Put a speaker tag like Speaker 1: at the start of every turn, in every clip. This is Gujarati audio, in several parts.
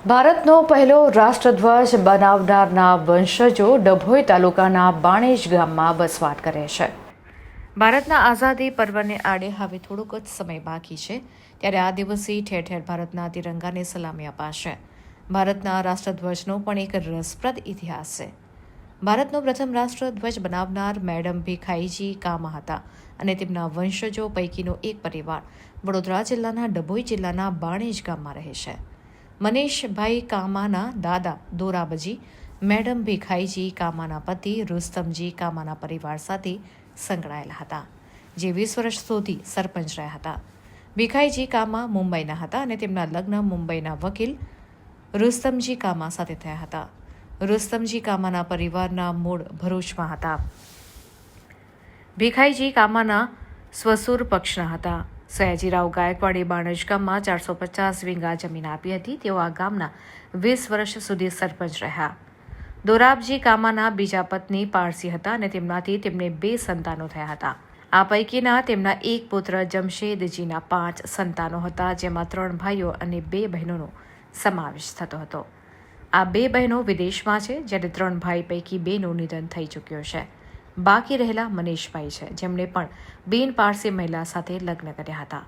Speaker 1: ભારતનો પહેલો રાષ્ટ્રધ્વજ બનાવનારના વંશજો ડભોઈ તાલુકાના બાણેજ ગામમાં વસવાટ કરે છે. ભારતના આઝાદી પર્વને આડે હવે થોડોક જ સમય બાકી છે, ત્યારે આ દિવસે ઠેર ઠેર ભારતના તિરંગાને સલામી અપાશે. ભારતના રાષ્ટ્રધ્વજનો પણ એક રસપ્રદ ઇતિહાસ છે. ભારતનો પ્રથમ રાષ્ટ્રધ્વજ બનાવનાર મેડમ ભીખાઈજી કામા હતા અને તેમના વંશજો પૈકીનો એક પરિવાર વડોદરા જિલ્લાના ડભોઈ જિલ્લાના બાણેજ ગામમાં રહે છે. મનીષભાઈ કામાના દાદા દોરાબજી, મેડમ ભીખાઈજી કામાના પતિ, રુસ્તમજી કામાના પરિવાર સાથે સંકળાયેલા હતા, જે વીસ વર્ષ સુધી સરપંચ રહ્યા હતા. ભીખાઈજી કામા મુંબઈના હતા અને તેમના લગ્ન મુંબઈના વકીલ રુસ્તમજી કામા સાથે થયા હતા. રુસ્તમજી કામાના પરિવારના મૂળ ભરૂચમાં હતા. ભીખાઈજી કામાના સ્વસુર પક્ષના હતા. સયાજીરાવ ગાયકવાડે બાણજ ગામમાં ચારસો પચાસ વીંગા જમીન આપી હતી. તેઓ આ ગામના વીસ વર્ષ સુધી સરપંચ રહ્યા. દોરાબજી કામાના બીજા પત્ની પારસી હતા અને તેમનાથી તેમને બે સંતાનો થયા હતા. આ પૈકીના તેમના એક પુત્ર જમશેદજીના પાંચ સંતાનો હતા, જેમાં ત્રણ ભાઈઓ અને બે બહેનોનો સમાવેશ થતો હતો. આ બે બહેનો વિદેશમાં છે, જ્યારે ત્રણ ભાઈ પૈકી બેનું નિધન થઈ ચૂક્યું છે. બાકી રહેલા મનીષભાઈ છે. જેમણે પણ બિન પારસી મહિલા સાથે લગ્ન કર્યા હતા.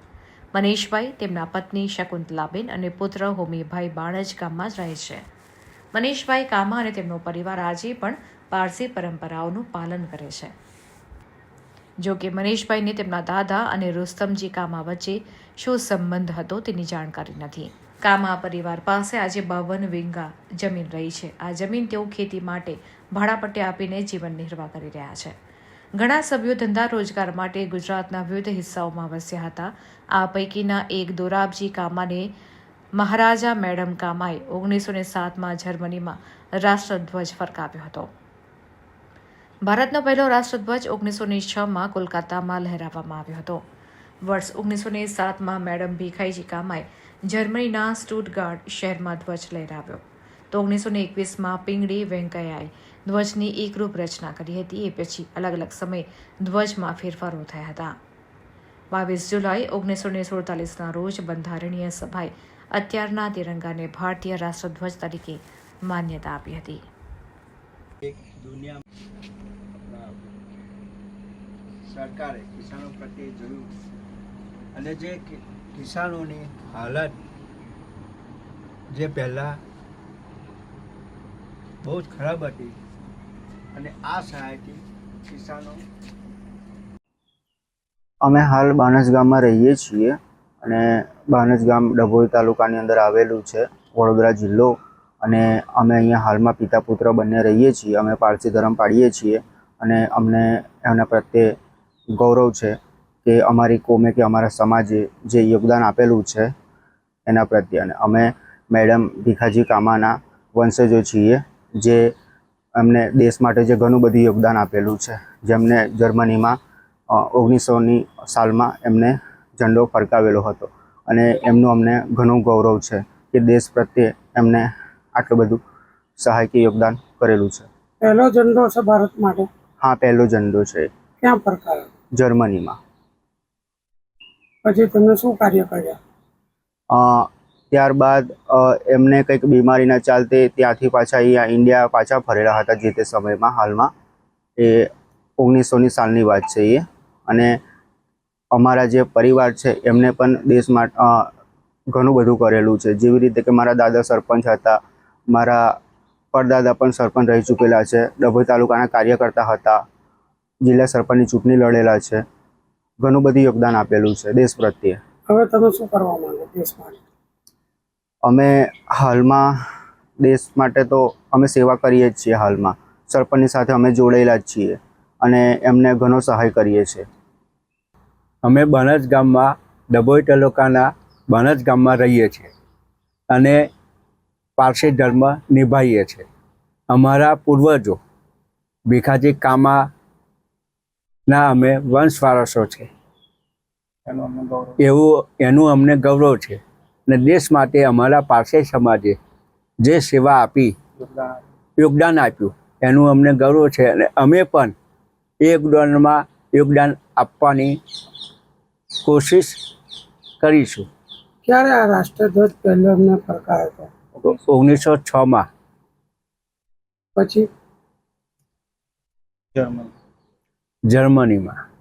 Speaker 1: મનીષભાઈ તેમના પત્ની શકુંતલાબેન અને પુત્ર હોમીભાઈ બાણજ ગામમાં જ રહે છે. મનીષભાઈ કામા અને તેમનો પરિવાર આજે પણ પારસી પરંપરાઓનું પાલન કરે છે. જો કે મનીષભાઈને તેમના દાદા અને રુસ્તમજી કામા વચ્ચે શું સંબંધ હતો તેની જાણકારી નથી. કામા પરિવાર પાસે આજે બાવન વીંગા જમીન રહી છે. આ જમીન તેઓ ખેતી માટે ભાડાપટ્ટે આપીને જીવન નિર્વાહ કરી રહ્યા છે. ઘણા સભ્યો ધંધા રોજગાર માટે ગુજરાતના વિવિધ હિસ્સાઓમાં વસ્યા હતા. આ પૈકીના એક દોરાબજી કામાને મહારાજા મેડમ કામાએ ઓગણીસો ને સાતમાં જર્મનીમાં રાષ્ટ્રધ્વજ ફરકાવ્યો હતો. ભારતનો પહેલો રાષ્ટ્રધ્વજ ઓગણીસો ને છમાં કોલકાતામાં લહેરાવવામાં આવ્યો હતો. વર્ષ ઓગણીસો ને સાતમાં મેડમ ભીખાઈજી કામાએ જર્મનીના સ્ટુટગાર્ડ શહેરમાં ધ્વજ લહેરાવ્યો. તો ઓગણીસો ને એકવીસમાં પિંગળી વેંકૈયાએ ધ્વજની એકરૂપ રચના કરી હતી. એ પછી અલગ અલગ સમયે ધ્વજમાં ફેરફારો થયા હતા. બાવીસ જુલાઈ ઓગણીસો ને સુડતાલીસના રોજ બંધારણીય સભાએ અત્યારના તિરંગાને ભારતીય રાષ્ટ્રધ્વજ તરીકે માન્યતા આપી હતી.
Speaker 2: સરકારે કિસાનો પ્રત્યે જોયું અને જે કિસાનોની હાલત જે પહેલાં બહુ જ ખરાબ હતી અને આ સહાયથી કિસાનો
Speaker 3: અમે હાલ બાનસ ગામમાં રહીએ છીએ અને બાનસ ગામ ડભોઈ તાલુકાની અંદર આવેલું છે, વડોદરા જિલ્લો. અને અમે અહીંયા હાલમાં પિતા પુત્ર બંને રહીએ છીએ. અમે પારસી ધર્મ પાડીએ છીએ અને અમને એમના પ્રત્યે ગૌરવ છે. કે અમારી કોમે કે અમારા સમાજે જે યોગદાન આપેલું છે એના પ્રત્યે. અને અમે મેડમ ભીખાજી કામાના વંશજો છીએ જે એમને દેશ માટે જે ઘણું બધું યોગદાન આપેલું છે. જેમને જર્મનીમાં ઓગણીસોની સાલમાં એમને ઝંડો ફરકાવેલો હતો. અને એમનું અમને ઘણું ગૌરવ છે કે દેશ પ્રત્યે એમને આટલું બધું સહાય કે યોગદાન કરેલું છે.
Speaker 4: પહેલો ઝંડો છે ભારત માટે?
Speaker 3: હા પહેલો ઝંડો છે
Speaker 4: ક્યાં ફરકાવ્યો
Speaker 3: જર્મનીમાં.
Speaker 4: પછી તમે શું કાર્ય કર્યા?
Speaker 3: ત્યારબાદ એમને કંઈક બીમારીના ચાલતે ત્યાંથી પાછા અહીંયા ઇન્ડિયા પાછા ફરેલા હતા જે તે સમયમાં હાલમાં. એ ઓગણીસોની સાલની વાત છે એ. અને અમારા જે પરિવાર છે, એમને પણ દેશ માટે ઘણું બધું કરેલું છે. જેવી રીતે કે મારા દાદા સરપંચ હતા, મારા પરદાદા પણ સરપંચ રહી ચૂકેલા છે, ડભોઈ તાલુકાના કાર્યકર્તા હતા, જિલ્લા સરપંચની ચૂંટણી લડેલા છે. ઘણું બધું યોગદાન આપેલું છે દેશ પ્રત્યે.
Speaker 4: હવે તમે શું કરવા માંગો દેશ માટે?
Speaker 3: અમે હાલમાં દેશ માટે તો અમે સેવા કરીએ જ છીએ હાલમાં. સરપંચની સાથે અમે જોડાયેલા જ છીએ અને એમને ઘણો સહાય કરીએ છીએ.
Speaker 2: અમે બનજ ગામમાં ડભોઈ તાલુકાના બનજ ગામમાં રહીએ છીએ અને પારસી ધર્મ નિભાવીએ છીએ. અમારા પૂર્વજો ભીખાજી કામાના અમે વંશ વારસો છે.
Speaker 3: એનું અમને ગૌરવ
Speaker 2: એવું એનું અમને ગૌરવ છે. અને દેશ માટે અમારા પાસે સમાજે જે સેવા આપી
Speaker 3: યોગદાન
Speaker 2: યોગદાન આપ્યું એનું અમને ગૌરવ છે. અને અમે પણ એ યોગદાનમાં યોગદાન આપવાની કોશિશ કરીશું.
Speaker 4: ક્યારે આ રાષ્ટ્રધ્વજ પહેલો અમને ફરકાયો હતો?
Speaker 2: ઓગણીસો છમાં.
Speaker 4: પછી?
Speaker 3: જર્મન.
Speaker 2: જર્મનીમાં.